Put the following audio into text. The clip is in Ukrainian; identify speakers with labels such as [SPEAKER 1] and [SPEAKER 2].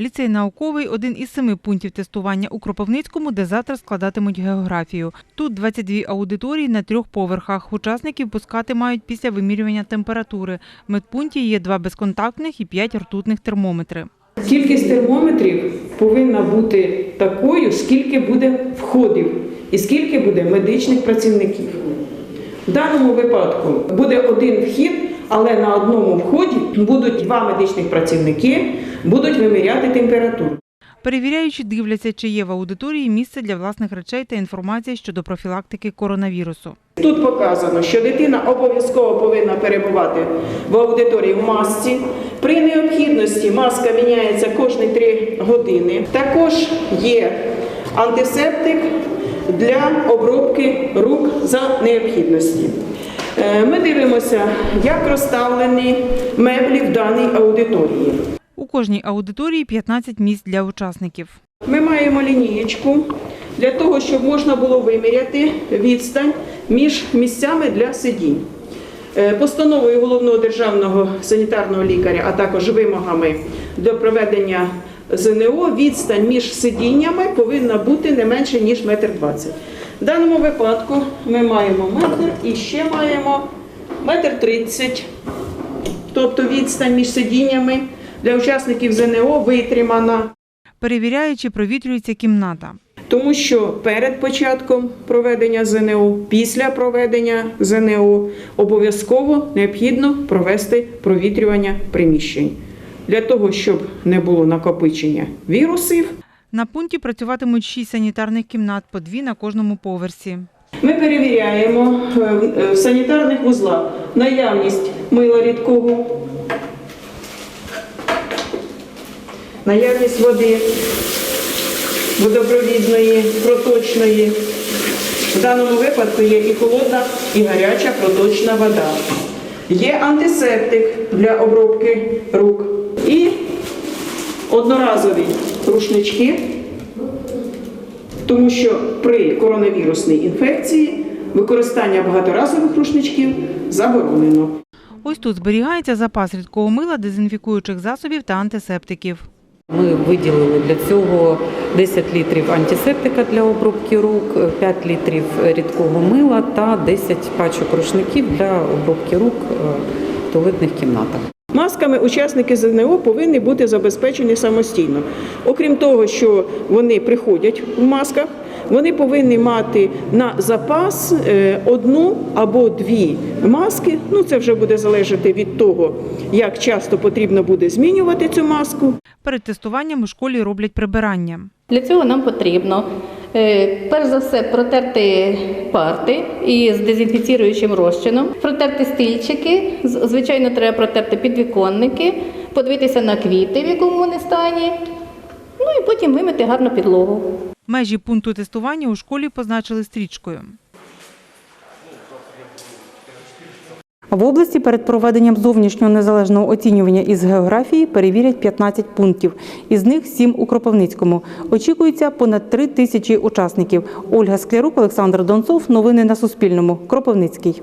[SPEAKER 1] Ліцей науковий один із семи пунктів тестування у Кропивницькому, де завтра складатимуть географію. Тут 22 аудиторії на трьох поверхах. Учасників пускати мають після вимірювання температури. В медпункті є два безконтактних і п'ять ртутних термометри.
[SPEAKER 2] Кількість термометрів повинна бути такою, скільки буде входів і скільки буде медичних працівників. В даному випадку буде один вхід, але на одному вході будуть два медичних працівники, будуть виміряти температуру.
[SPEAKER 1] Перевіряючи, дивляться, чи є в аудиторії місце для власних речей та інформація щодо профілактики коронавірусу.
[SPEAKER 2] Тут показано, що дитина обов'язково повинна перебувати в аудиторії в масці. При необхідності маска міняється кожні 3 години. Також є антисептик для обробки рук за необхідності. Е, Ми дивимося, як розставлені меблі в даній аудиторії.
[SPEAKER 1] У кожній аудиторії 15 місць для учасників.
[SPEAKER 2] Ми маємо лінієчку для того, щоб можна було виміряти відстань між місцями для сидінь. Е, Постановою головного державного санітарного лікаря, а також вимогами до проведення ЗНО, відстань між сидіннями повинна бути не менше ніж метр двадцять. В даному випадку ми маємо метр і ще маємо метр тридцять. Тобто відстань між сидіннями для учасників ЗНО витримана.
[SPEAKER 1] Перевіряючи, провітрюється кімната.
[SPEAKER 2] Тому що перед початком проведення ЗНО, після проведення ЗНО обов'язково необхідно провести провітрювання приміщень для того, щоб не було накопичення вірусів.
[SPEAKER 1] На пункті працюватимуть 6 санітарних кімнат, по дві на кожному поверсі.
[SPEAKER 2] Ми перевіряємо е, в санітарних вузлах наявність мила рідкого, наявність води водопровідної, проточної. В даному випадку є і холодна, і гаряча проточна вода. Є антисептик для обробки рук і одноразові рушнички, тому що при коронавірусній інфекції використання багаторазових рушничків заборонено.
[SPEAKER 1] Ось тут зберігається запас рідкого мила, дезінфікуючих засобів та антисептиків.
[SPEAKER 3] Ми виділили для цього 10 літрів антисептика для обробки рук, 5 літрів рідкого мила та 10 пачок рушників для обробки рук е, в туалетних кімнатах.
[SPEAKER 2] Масками учасники ЗНО повинні бути забезпечені самостійно. Окрім того, що вони приходять в масках, вони повинні мати на запас е, одну або дві маски. Ну це вже буде залежати від того, як часто потрібно буде змінювати цю маску.
[SPEAKER 1] Перед тестуванням у школі роблять прибирання.
[SPEAKER 4] Для цього нам потрібно перш за все протерти парти із дезінфіціруючим розчином, протерти стільчики. Звичайно, треба протерти підвіконники, подивитися на квіти, в якому вони стані. Ну і потім вимити гарно підлогу.
[SPEAKER 1] Межі пункту тестування у школі позначили стрічкою. В області перед проведенням зовнішнього незалежного оцінювання із географії перевірять 15 пунктів. Із них 7 у Кропивницькому. Очікується понад 3 тисячі учасників. Ольга Склярук, Олександр Донцов. Новини на Суспільному. Кропивницький.